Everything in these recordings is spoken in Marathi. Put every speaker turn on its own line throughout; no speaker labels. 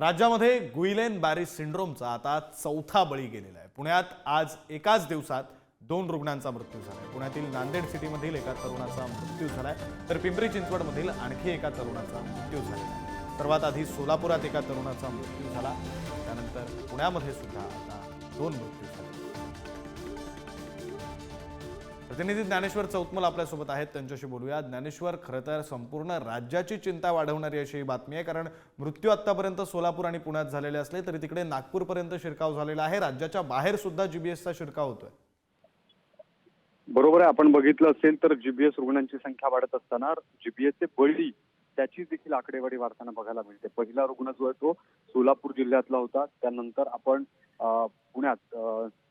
राज्यामध्ये गुईलेन बॅरिस सिंड्रोमचा आता चौथा बळी गेलेला आहे. पुण्यात आज एकाच दिवसात दोन रुग्णांचा मृत्यू झाला आहे. पुण्यातील नांदेड सिटीमधील एका तरुणाचा मृत्यू झाला आहे तर पिंपरी चिंचवडमधील आणखी एका तरुणाचा मृत्यू झाला आहे. सर्वात आधी सोलापुरात एका तरुणाचा मृत्यू झाला त्यानंतर पुण्यामध्ये सुद्धा आता दोन मृत्यू झाले. प्रतिनिधी ज्ञानेश्वर चौतमल आपल्यासोबत आहेत. त्यांच्याशी बोलूया. ज्ञानेश्वर खरं तर संपूर्ण राज्याची चिंता वाढवणारी अशी ही बातमी आहे. कारण मृत्यू आतापर्यंत सोलापूर आणि पुण्यात झालेले असले तरी तिकडे नागपूरपर्यंत शिरकाव झालेला आहे. राज्याच्या बाहेर सुद्धा जीबीएसचा शिरकाव होतोय.
बरोबर आहे. आपण बघितलं असेल तर जीबीएस रुग्णांची संख्या वाढत असताना जीबीएसचे बळी त्याची देखील आकडेवारी वाढताना बघायला मिळते. पहिला रुग्ण जो आहे तो सोलापूर जिल्ह्यातला होता. त्यानंतर आपण पुण्यात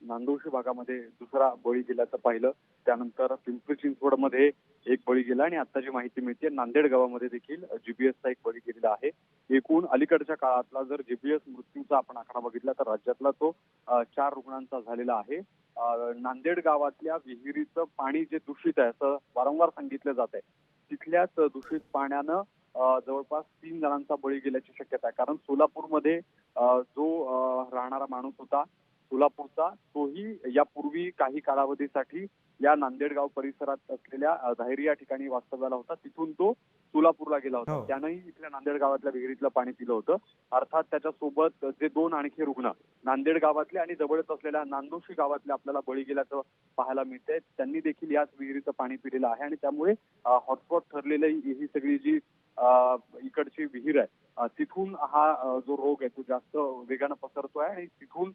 नांदोशी भागामध्ये दुसरा बळी गेल्याचं पाहिलं. त्यानंतर पिंपरी चिंचवडमध्ये एक बळी गेला आणि आता जी माहिती मिळते नांदेड गावामध्ये देखील जीबीएसचा एक बळी गेलेला आहे. एकूण अलीकडच्या काळातला जर जीबीएस मृत्यूचा आपण आकडा बघितला तर राज्यातला तो चार रुग्णांचा झालेला आहे. नांदेड गावातल्या विहिरीचं पाणी जे दूषित आहे असं वारंवार सांगितलं जात आहे तिथल्याच दूषित पाण्यानं जवळपास तीन जणांचा बळी गेल्याची शक्यता आहे. कारण सोलापूरमध्ये जो राहणारा माणूस होता सोलापूरचा तोही यापूर्वी काही कालावधीसाठी या नांदेडगाव परिसरात असलेल्या धायरी या ठिकाणी वास्तव्याला होता. तिथून तो सोलापूरला गेला होता.
हो.
त्यानंही इथल्या नांदेड गावातल्या विहिरीतलं पाणी पिलं होतं. अर्थात त्याच्यासोबत जे दोन आणखी रुग्ण नांदेड गावातले आणि जवळच असलेल्या नांदोशी गावातले आपल्याला बळी गेल्याचं पाहायला मिळतंय. त्यांनी देखील याच विहिरीचं पाणी पिलेलं आहे आणि त्यामुळे हॉटस्पॉट ठरलेली ही सगळी जी इकडची विहीर आहे. तिथून हा जो रोग आहे तो जास्त वेगानं पसरतोय आणि तिथून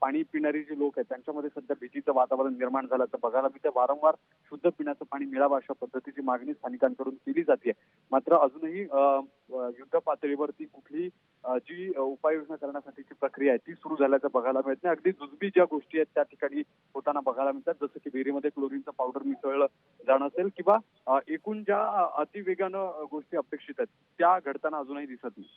पाणी पिणारी जी लोक आहेत त्यांच्यामध्ये सध्या भीतीचं वातावरण निर्माण झाल्याचं बघायला मिळतं वारंवार शुद्ध पिण्याचं पाणी मिळावं अशा पद्धतीची मागणी स्थानिकांकडून केली जाते. मात्र अजूनही युद्ध पातळीवरती कुठली जी उपाययोजना करण्यासाठीची प्रक्रिया आहे ती सुरू झाल्याचं बघायला मिळत नाही. अगदी जुजबी ज्या गोष्टी आहेत त्या ठिकाणी होताना बघायला मिळतात. जसं की विहिरीमध्ये क्लोरीनचं पावडर मिसळलं जाणं असेल किंवा एकूण ज्या अतिवेगानं गोष्टी अपेक्षित आहेत त्या घडताना अजूनही दिसत नाही.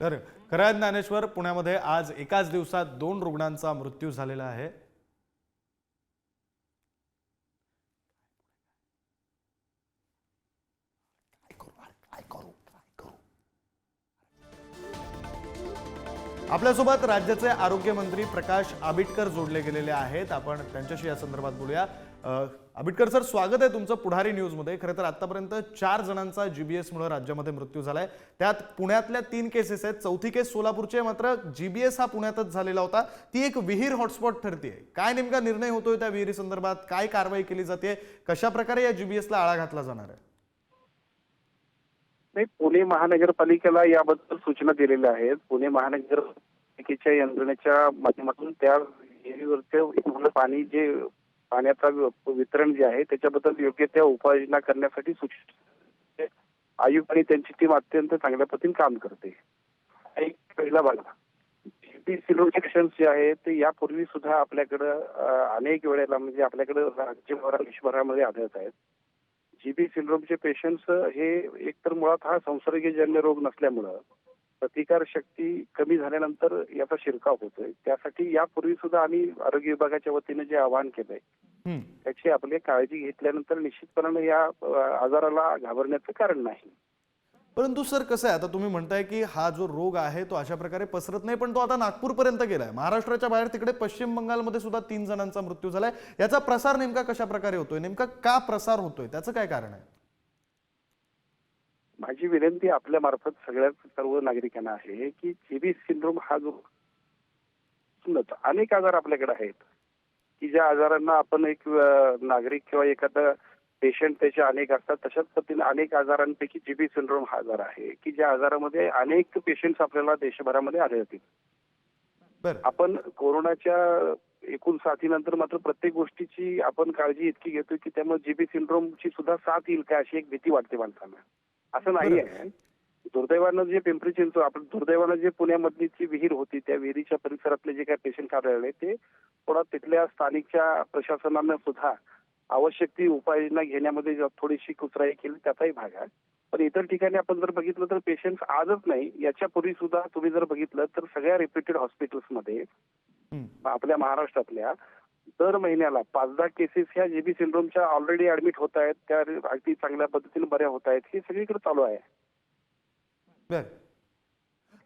तर खरं ज्ञानेश्वर पुण्यामध्ये आज एकाच दिवसात दोन रुग्णांचा मृत्यू झालेला आहे. आपल्यासोबत राज्याचे आरोग्यमंत्री प्रकाश आबिटकर जोडले गेलेले आहेत. आपण त्यांच्याशी या संदर्भात बोलूया. आबिटकर सर स्वागत आहे तुमचं पुढारी न्यूजमध्ये. खरं तर आतापर्यंत चार जणांचा जीबीएसमुळे राज्यामध्ये मृत्यू झालाय. त्यात पुण्यातल्या तीन केसेस आहेत. चौथी केस सोलापूरची आहे. मात्र जीबीएस हा पुण्यातच झालेला होता. ती एक विहीर हॉटस्पॉट ठरते काय नेमका निर्णय होतोय त्या विहिरी संदर्भात? काय कारवाई केली जाते कशा प्रकारे या जीबीएसला आळा घातला जाणार आहे?
नाही पुणे महानगरपालिकेला याबद्दल सूचना दिलेल्या आहेत. पुणे महानगरपालिकेच्या यंत्रणेच्या माध्यमातून त्या विहिरीवरचे पाणी जे पाण्याचा वितरण जे आहे त्याच्याबद्दल योग्य त्या उपाययोजना करण्यासाठी सूचना आयुक्त आणि त्यांची टीम अत्यंत चांगल्या पद्धतीने काम करते. एक पहिला भाग सिलोकेशन जे आहे ते यापूर्वी सुद्धा आपल्याकडं अनेक वेळेला म्हणजे आपल्याकडं राज्यभरा देशभरामध्ये आढळत आहेत. जीबी सिंड्रोमचे पेशंट्स हे एकतर मुळात हा संसर्गजन्य रोग नसल्यामुळं प्रतिकार शक्ती कमी झाल्यानंतर याचा शिरकाव होतोय त्यासाठी यापूर्वी सुद्धा आम्ही आरोग्य विभागाच्या वतीने जे आवाहन केलंय. त्याची आपली काळजी घेतल्यानंतर निश्चितपणाने या आजाराला घाबरण्याचं कारण नाही
परंतु सर कसं आहे? आता तुम्ही म्हणताय की हा जो रोग आहे तो अशा प्रकारे पसरत नाही पण तो आता नागपूरपर्यंत गेलाय. महाराष्ट्राच्या बाहेर तिकडे पश्चिम बंगालमध्ये सुद्धा तीन जणांचा मृत्यू झालाय. याचा प्रसार नेमका कशा प्रकारे होतोय? नेमका का प्रसार होतोय? त्याचं काय कारण आहे?
माझी विनंती आपल्या मार्फत सगळ्या सर्व नागरिकांना आहे की चेबी सिंड्रोम हा जो अनेक आजार आपल्याकडे आहेत की ज्या आजारांना आपण एक नागरिक किंवा एखादा पेशंट त्याचे अनेक असतात. तशाच पद्धतीने अनेक आजारांपैकी जीबी सिंड्रोम हा आजार आहे की ज्या आजारामध्ये अनेक पेशंट्स आपल्याला देशभरामध्ये आढळतील. आपण कोरोनाच्या एकूण साथीनंतर मात्र प्रत्येक गोष्टीची आपण काळजी इतकी घेतोय की त्यामुळे जीबी सिंड्रोमची सुद्धा साथ येईल का अशी एक भीती वाटते माणसांना. असं नाही आहे. दुर्दैवानं जे पिंपरी चिंचवड आपण दुर्दैवानं जे पुण्यामधली जी विहीर होती त्या विहिरीच्या परिसरातले जे काही पेशंट आढळले ते थोडा तिथल्या स्थानिकच्या प्रशासनानं सुद्धा आवश्यक ती उपाययोजना घेण्यामध्ये थोडीशी कुचराई केली त्याचाही भाग आहे. पण इतर ठिकाणी आपण जर बघितलं तर पेशंट आजच नाही याच्यापूर्वी सुद्धा तुम्ही जर बघितलं तर सगळ्या रिप्युटेड हॉस्पिटल्समध्ये. आपल्या महाराष्ट्रातल्या दर महिन्याला पाच दहा केसेस ह्या जेबी सिंड्रोमच्या ऑलरेडी ऍडमिट होत आहेत त्या अगदी चांगल्या पद्धतीने बऱ्या होत आहेत हे सगळीकडे चालू आहे.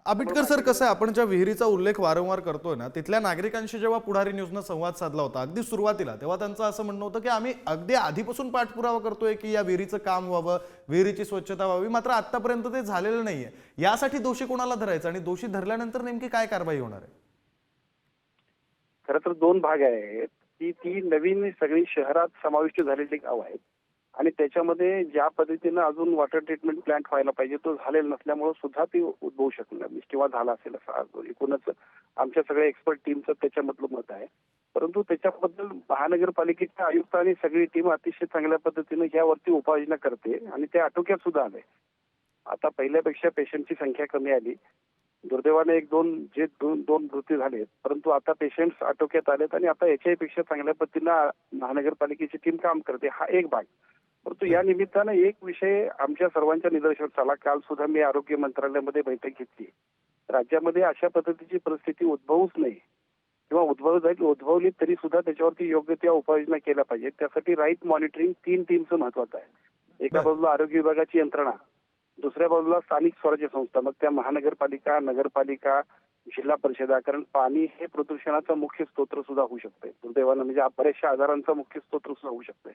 आबिटकर सर कसं आहे आपण ज्या विहिरीचा उल्लेख वारंवार करतोय ना तिथल्या नागरिकांशी जेव्हा पुढारी न्यूजनं संवाद साधला होता अगदी सुरुवातीला तेव्हा त्यांचं असं म्हणणं होतं की आम्ही अगदी आधीपासून पाठपुरावा करतोय की या विहिरीचं काम व्हावं विहिरीची स्वच्छता व्हावी. मात्र आतापर्यंत ते झालेलं नाहीये. यासाठी दोषी कोणाला धरायचं आणि दोषी धरल्यानंतर नेमकी काय कारवाई होणार आहे?
खरं तर दोन भाग आहेत. की ती नवीन सगळी शहरात समाविष्ट झालेली गाव आहेत. आणि त्याच्यामध्ये ज्या पद्धतीनं अजून वॉटर ट्रीटमेंट प्लांट व्हायला पाहिजे तो झालेला नसल्यामुळे सुद्धा ती उद्भवू शकणार नाही. म्हणजे किंवा झाला असेल असं एकूणच आमच्या सगळ्या एक्सपर्ट टीमचं त्याच्यामधलं मत आहे. परंतु त्याच्याबद्दल महानगरपालिकेच्या आयुक्त आणि सगळी टीम अतिशय चांगल्या पद्धतीनं यावरती उपाययोजना करते आणि ते आटोक्यात सुद्धा आले आता पहिल्यापेक्षा पेशंटची संख्या कमी आली. दुर्दैवाने एक दोन जे दोन दोन मृत्यू झालेत. परंतु आता पेशंट्स आटोक्यात आलेत आणि आता याच्याही पेक्षा चांगल्या पद्धतीनं महानगरपालिकेची टीम काम करते. हा एक भाग. परंतु या निमित्तानं एक विषय आमच्या सर्वांच्या निदर्शनास आला काल सुद्धा मी आरोग्य मंत्रालयामध्ये बैठक घेतली. राज्यामध्ये अशा पद्धतीची परिस्थिती उद्भवूच नाही. किंवा उद्भव जाईल उद्भवली तरी सुद्धा त्याच्यावरती योग्य त्या उपाययोजना केल्या पाहिजेत. त्यासाठी राईट मॉनिटरिंग तीन टीमचं महत्वाचं आहे. एका. बाजूला आरोग्य विभागाची यंत्रणा दुसऱ्या बाजूला स्थानिक स्वराज्य संस्था. मग त्या महानगरपालिका नगरपालिका जिल्हा परिषदा कारण पाणी हे प्रदूषणाचा मुख्य स्तोत्र सुद्धा होऊ शकते दुर्दैवानं म्हणजे बऱ्याचशा आजारांचा मुख्य स्तोत्र सुद्धा होऊ शकते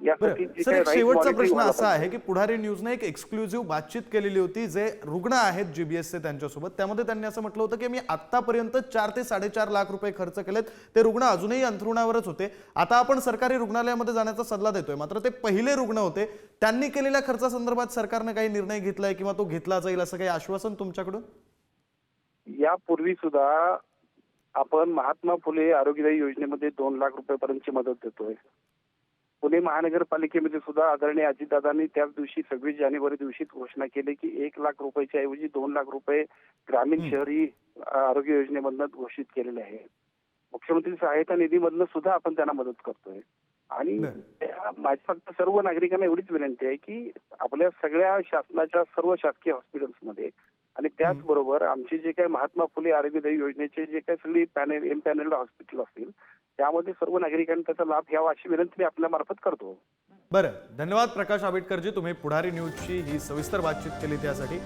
यासाठी
सर एक शेवटचा प्रश्न असा. आहे की पुढारी न्यूजने एक एक्सक्लुझिव्ह बातचीत केलेली होती जे रुग्ण आहेत जीबीएसचे त्यांच्यासोबत. त्यामध्ये त्यांनी असं म्हटलं होतं की मी आतापर्यंत चार ते साडेचार लाख रुपये खर्च केलेत. ते रुग्ण अजूनही अंथरुणावरच होते. आता आपण सरकारी रुग्णालयामध्ये जाण्याचा सल्ला देतोय. मात्र ते पहिले रुग्ण होते. त्यांनी केलेल्या खर्चासंदर्भात सरकारने काही निर्णय घेतलाय किंवा तो घेतला जाईल असं काही आश्वासन तुमच्याकडून?
यापूर्वी सुद्धा आपण महात्मा फुले आरोग्यदायी योजनेमध्ये दोन लाख रुपयापर्यंतची मदत देतोय. पुणे महानगरपालिकेमध्ये सुद्धा आदरणीय अजितदादांनी त्याच दिवशी सव्वीस जानेवारी दिवशी घोषणा केली की एक लाख रुपयाच्या ऐवजी दोन लाख रुपये ग्रामीण. शहरी आरोग्य योजनेमधनं घोषित केलेले आहे मुख्यमंत्री सहायता निधीमधनं सुद्धा आपण त्यांना मदत करतोय. आणि माझी फक्त सर्व नागरिकांना एवढीच विनंती आहे की आपल्या सगळ्या शासनाच्या सर्व शासकीय हॉस्पिटल्समध्ये आणि त्याचबरोबर आमचे जे काही महात्मा फुले आरोग्यदायी योजनेचे जे काही सगळी पॅनेल एम पॅनेल हॉस्पिटल असतील त्यामध्ये सर्व नागरिकांनी त्याचा लाभ घ्यावा अशी विनंती मी आपल्या मार्फत करतो.
बरं धन्यवाद प्रकाश आंबेडकरजी. तुम्ही पुढारी न्यूजची ही सविस्तर बातचीत केली त्यासाठी.